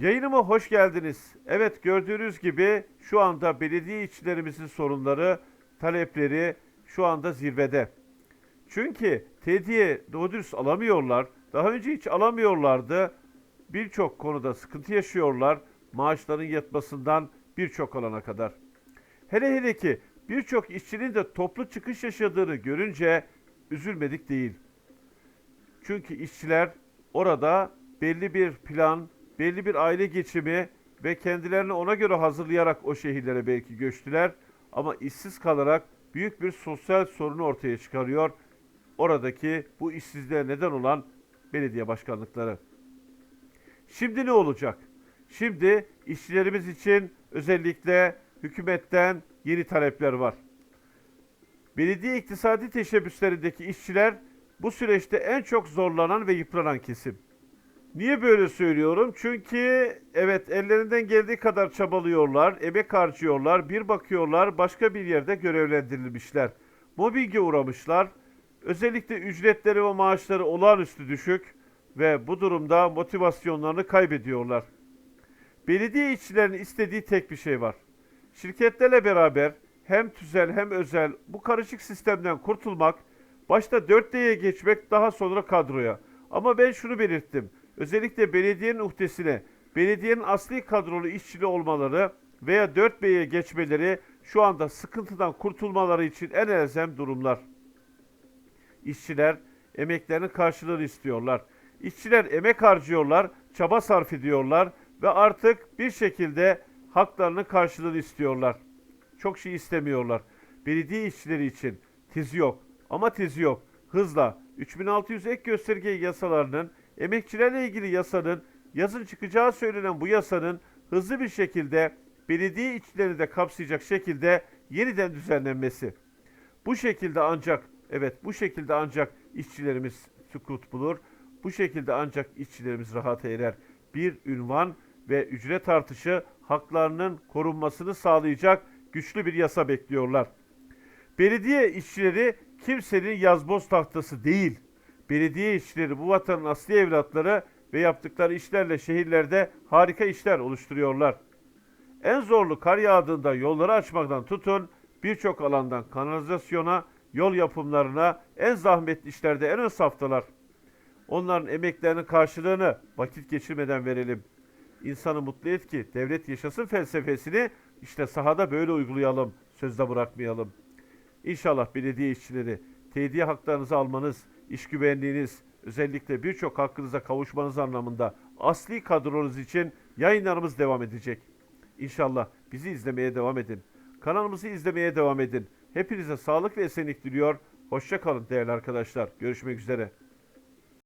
Yayınıma hoş geldiniz. Evet gördüğünüz gibi şu anda belediye işçilerimizin sorunları, talepleri şu anda zirvede. Çünkü tediye doğru dürüst alamıyorlar. Daha önce hiç alamıyorlardı. Birçok konuda sıkıntı yaşıyorlar. Maaşların yatmasından birçok alana kadar. Hele hele ki birçok işçinin de toplu çıkış yaşadığını görünce üzülmedik değil. Çünkü işçiler orada belli bir plan, belli bir aile geçimi ve kendilerini ona göre hazırlayarak o şehirlere belki göçtüler. Ama işsiz kalarak büyük bir sosyal sorunu ortaya çıkarıyor. Oradaki bu işsizliğe neden olan belediye başkanlıkları. Şimdi ne olacak? Şimdi işçilerimiz için özellikle hükümetten yeni talepler var. Belediye iktisadi teşebbüslerindeki işçiler bu süreçte en çok zorlanan ve yıpranan kesim. Niye böyle söylüyorum? Çünkü evet ellerinden geldiği kadar çabalıyorlar, emek harcıyorlar, bir bakıyorlar başka bir yerde görevlendirilmişler. Mobbinge uğramışlar. Özellikle ücretleri ve maaşları olağanüstü düşük ve bu durumda motivasyonlarını kaybediyorlar. Belediye işçilerinin istediği tek bir şey var. Şirketlerle beraber hem tüzel hem özel bu karışık sistemden kurtulmak, başta 4D'ye geçmek daha sonra kadroya. Ama ben şunu belirttim. Özellikle belediyenin uhdesine, belediyenin asli kadrolu işçili olmaları veya 4B'ye geçmeleri şu anda sıkıntıdan kurtulmaları için en elzem durumlar. İşçiler emeklerinin karşılığını istiyorlar. İşçiler emek harcıyorlar, çaba sarf ediyorlar ve artık bir şekilde haklarının karşılığını istiyorlar. Çok şey istemiyorlar. Belediye işçileri için tiz yok ama tiz yok. Hızla 3600 ek gösterge yasalarının, emekçilerle ilgili yasanın, yazın çıkacağı söylenen bu yasanın hızlı bir şekilde belediye işçilerini de kapsayacak şekilde yeniden düzenlenmesi. Bu şekilde ancak evet bu şekilde ancak işçilerimiz sükut bulur. Bu şekilde ancak işçilerimiz rahata erer. Bir ünvan ve ücret artışı haklarının korunmasını sağlayacak güçlü bir yasa bekliyorlar. Belediye işçileri kimsenin yazboz tahtası değil. Belediye işçileri bu vatanın asli evlatları ve yaptıkları işlerle şehirlerde harika işler oluşturuyorlar. En zorlu kar yağdığında yolları açmaktan tutun birçok alandan kanalizasyona, yol yapımlarına en zahmetli işlerde en ön saftalar. Onların emeklerinin karşılığını vakit geçirmeden verelim. İnsanı mutlu et ki devlet yaşasın felsefesini işte sahada böyle uygulayalım, sözde bırakmayalım. İnşallah belediye işçileri tediye haklarınızı almanız, iş güvenliğiniz, özellikle birçok hakkınıza kavuşmanız anlamında asli kadronuz için yayınlarımız devam edecek. İnşallah bizi izlemeye devam edin. Kanalımızı izlemeye devam edin. Hepinize sağlık ve esenlik diliyor. Hoşça kalın değerli arkadaşlar. Görüşmek üzere.